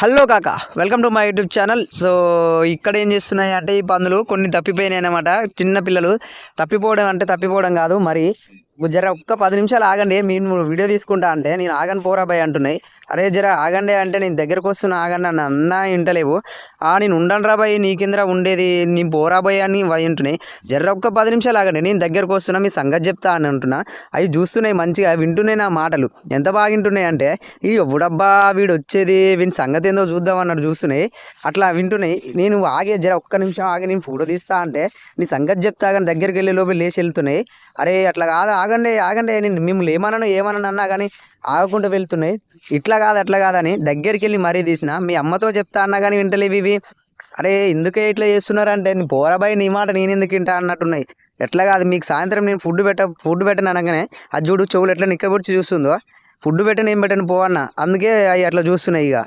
Hello కాక welcome to my YouTube channel. So ఇక్కడ ఏం చేస్తున్నాయి అంటే ఈ పందులు కొన్ని తప్పిపోయినాయి అనమాట చిన్న పిల్లలు తప్పిపోవడం అంటే తప్పిపోవడం కాదు మరి జర ఒక్క పది నిమిషాలు ఆగండి. మీరు వీడియో తీసుకుంటా అంటే నేను ఆగని పోరా భయ్ అంటున్నాయి. అరే జర ఆగండి అంటే నేను దగ్గరకు వస్తున్నా ఆగండి అని అన్నా వింటలేవు. ఆ నేను ఉండను రా భయ్ నీ కింద ఉండేది? నీ పోరా భయ్ అని వై జర ఒక్క పది నిమిషాలు ఆగండి నేను దగ్గరకు వస్తున్నా మీ సంగతి చెప్తా అని అంటున్నా. అవి చూస్తున్నాయి మంచిగా వింటున్నాయి నా మాటలు. ఎంత బాగా వింటున్నాయి అంటే ఈ ఎవడబ్బా వీడు వచ్చేది? వీని సంగతి ఏందో చూద్దాం అన్నట్టు చూస్తున్నాయి. అట్లా వింటున్నాయి. నేను ఆగే జర ఒక్క నిమిషం ఆగి నేను ఫోటో తీస్తా అంటే నీ సంగతి చెప్తా కానీ దగ్గరికి వెళ్ళే లోపల లేచి వెళ్తున్నాయి. అరే అట్లా కాదు? ఆగండి ఆగండి. నేను మిమ్మల్ని ఏమన్నాను ఏమన్నాను అన్నా కానీ ఆగకుండా వెళ్తున్నాయి. ఇట్లా కాదు అట్లా కాదని దగ్గరికి వెళ్ళి మరీ తీసిన మీ అమ్మతో చెప్తా అన్నా కానీ వింటలేవి ఇవి. అరే ఎందుకే ఇట్లా చేస్తున్నారంటే నేను పోరాబాయి నీ మాట నేను ఎందుకు వింటా అన్నట్టున్నాయి. ఎట్లా కాదు మీకు సాయంత్రం నేను ఫుడ్ పెట్ట ఫుడ్ పెట్టను అనగానే అది చూడు చెవులు ఎట్లా నిక్కబొడిచి చూస్తుందో. ఫుడ్ పెట్టను ఏం పెట్టను పో అన్న. అందుకే అవి అట్లా చూస్తున్నాయి ఇక.